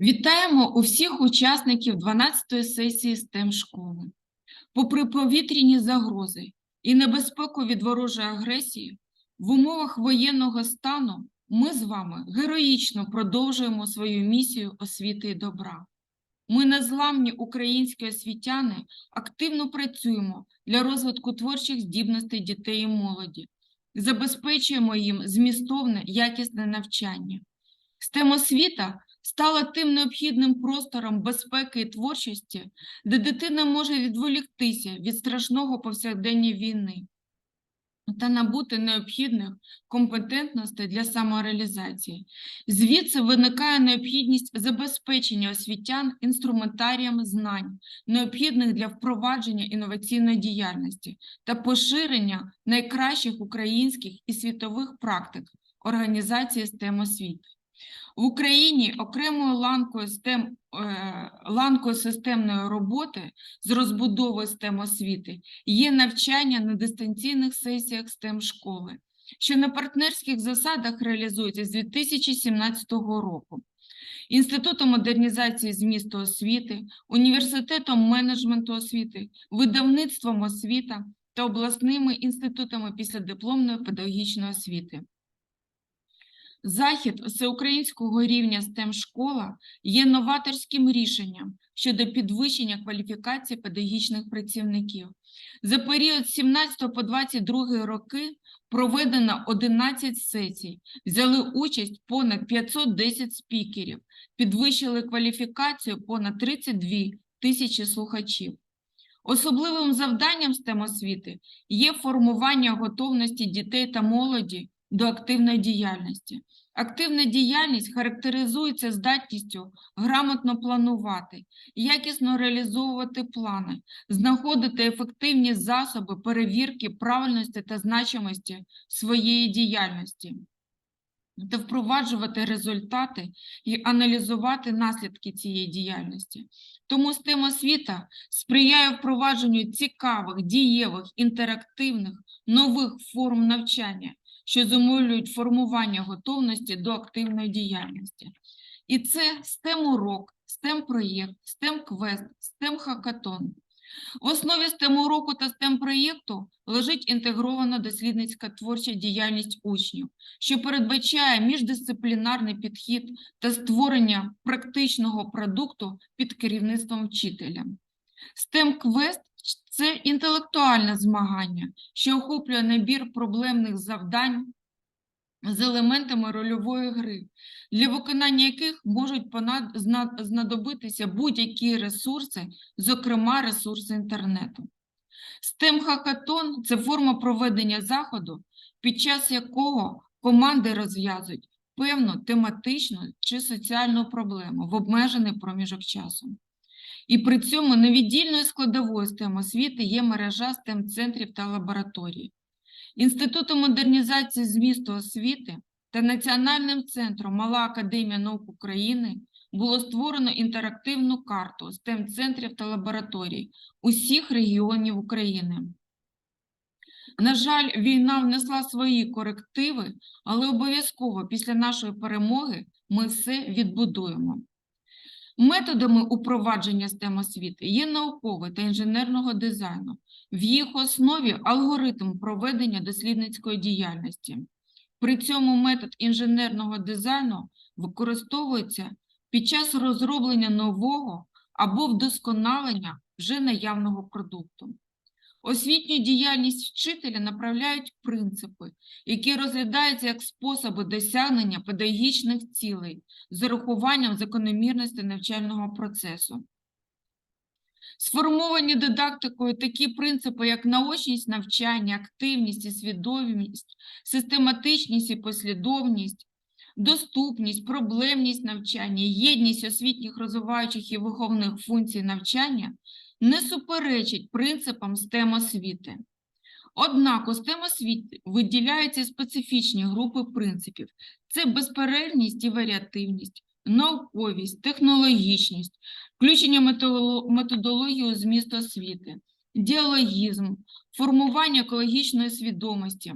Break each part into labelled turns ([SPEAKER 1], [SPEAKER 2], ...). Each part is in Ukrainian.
[SPEAKER 1] Вітаємо усіх учасників 12-ї сесії STEM школи. Попри повітряні загрози і небезпеку від ворожої агресії, в умовах воєнного стану ми з вами героїчно продовжуємо свою місію освіти і добра. Ми, незламні українські освітяни, активно працюємо для розвитку творчих здібностей дітей і молоді, забезпечуємо їм змістовне, якісне навчання. STEM освіта стала тим необхідним простором безпеки і творчості, де дитина може відволіктися від страшного повсякдення війни та набути необхідних компетентностей для самореалізації. Звідси виникає необхідність забезпечення освітян інструментарієм знань, необхідних для впровадження інноваційної діяльності та поширення найкращих українських і світових практик організації STEM освіти. В Україні окремою ланкою STEM, е, ланкою системної роботи з розбудовою STEM освіти є навчання на дистанційних сесіях STEM школи, що на партнерських засадах реалізується з 2017 року. Інститутом модернізації змісту освіти, університетом менеджменту освіти, видавництвом освіта та обласними інститутами післядипломної педагогічної освіти. Захід всеукраїнського рівня STEM школа є новаторським рішенням щодо підвищення кваліфікації педагогічних працівників. За період з 17 по 22 роки проведено 11 сесій, взяли участь понад 510 спікерів, підвищили кваліфікацію понад 32 тисячі слухачів. Особливим завданням STEM освіти є формування готовності дітей та молоді до активної діяльності. Активна діяльність характеризується здатністю грамотно планувати, якісно реалізовувати плани, знаходити ефективні засоби перевірки правильності та значимості своєї діяльності та впроваджувати результати і аналізувати наслідки цієї діяльності. Тому STEM освіта сприяє впровадженню цікавих, дієвих, інтерактивних, нових форм навчання, що зумовлюють формування готовності до активної діяльності. І це STEM-урок, STEM-проєкт, STEM-квест, STEM-хакатон. В основі STEM-уроку та STEM-проєкту лежить інтегрована дослідницька творча діяльність учнів, що передбачає міждисциплінарний підхід та створення практичного продукту під керівництвом вчителя. STEM-квест – це інтелектуальне змагання, що охоплює набір проблемних завдань з елементами рольової гри, для виконання яких можуть знадобитися будь-які ресурси, зокрема ресурси інтернету. STEM хакатон це форма проведення заходу, під час якого команди розв'язують певну тематичну чи соціальну проблему в обмежений проміжок часу. І при цьому невіддільною складовою STEM освіти є мережа STEM-центрів та лабораторій. Інститутом модернізації змісту освіти та Національним центром Мала Академія наук України було створено інтерактивну карту STEM-центрів та лабораторій усіх регіонів України. На жаль, війна внесла свої корективи, але обов'язково після нашої перемоги ми все відбудуємо. Методами упровадження STEM освіти є науковий та інженерного дизайну. В їх основі алгоритм проведення дослідницької діяльності. При цьому метод інженерного дизайну використовується під час розроблення нового або вдосконалення вже наявного продукту. Освітню діяльність вчителя направляють принципи, які розглядаються як способи досягнення педагогічних цілей з урахуванням закономірності навчального процесу. Сформовані дидактикою такі принципи, як наочність навчання, активність і свідомість, систематичність і послідовність, доступність, проблемність навчання, єдність освітніх розвиваючих і виховних функцій навчання не суперечить принципам STEM освіти. Однак у STEM освіті виділяються специфічні групи принципів: це безперервність і варіативність, науковість, технологічність, включення методології у зміст освіти, діалогізм, формування екологічної свідомості.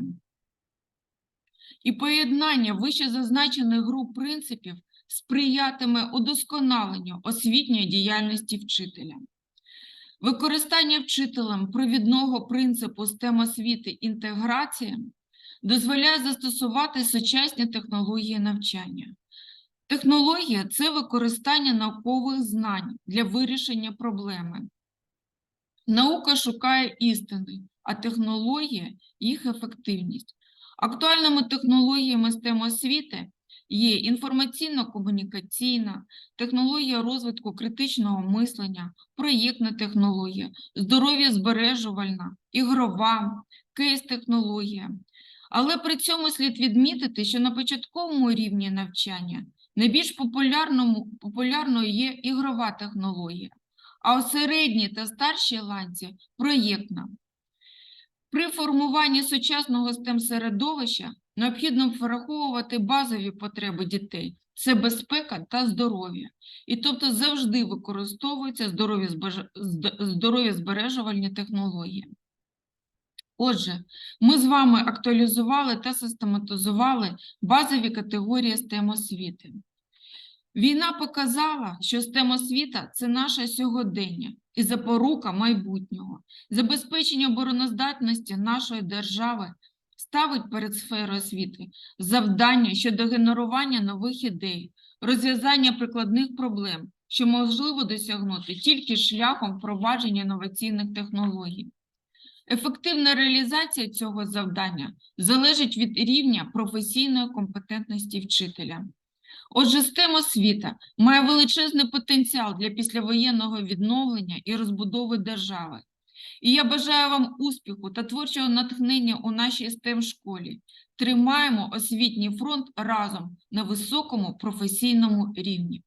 [SPEAKER 1] І поєднання вище зазначених груп принципів сприятиме удосконаленню освітньої діяльності вчителя. Використання вчителем провідного принципу STEM освіти інтеграція дозволяє застосувати сучасні технології навчання. Технологія це використання наукових знань для вирішення проблеми. Наука шукає істини, а технологія їх ефективність. Актуальними технологіями STEM освіти є інформаційно-комунікаційна, технологія розвитку критичного мислення, проєктна технологія, здоров'я збережувальна, ігрова, кейс-технологія. Але при цьому слід відмітити, що на початковому рівні навчання найбільш популярною є ігрова технологія, а у середній та старшій ланці – проєктна. При формуванні сучасного STEM-середовища необхідно враховувати базові потреби дітей – це безпека та здоров'я. І тобто завжди використовуються здоров'я збеж- зд- технології. Отже, ми з вами актуалізували та систематизували базові категорії STEM освіти. Війна показала, що STEM освіта – це наше сьогодення і запорука майбутнього. Забезпечення обороноздатності нашої держави ставить перед сферою освіти завдання щодо генерування нових ідей, розв'язання прикладних проблем, що можливо досягнути тільки шляхом впровадження інноваційних технологій. Ефективна реалізація цього завдання залежить від рівня професійної компетентності вчителя. Отже, STEM освіта має величезний потенціал для післявоєнного відновлення і розбудови держави. І я бажаю вам успіху та творчого натхнення у нашій STEM школі. Тримаємо освітній фронт разом на високому професійному рівні.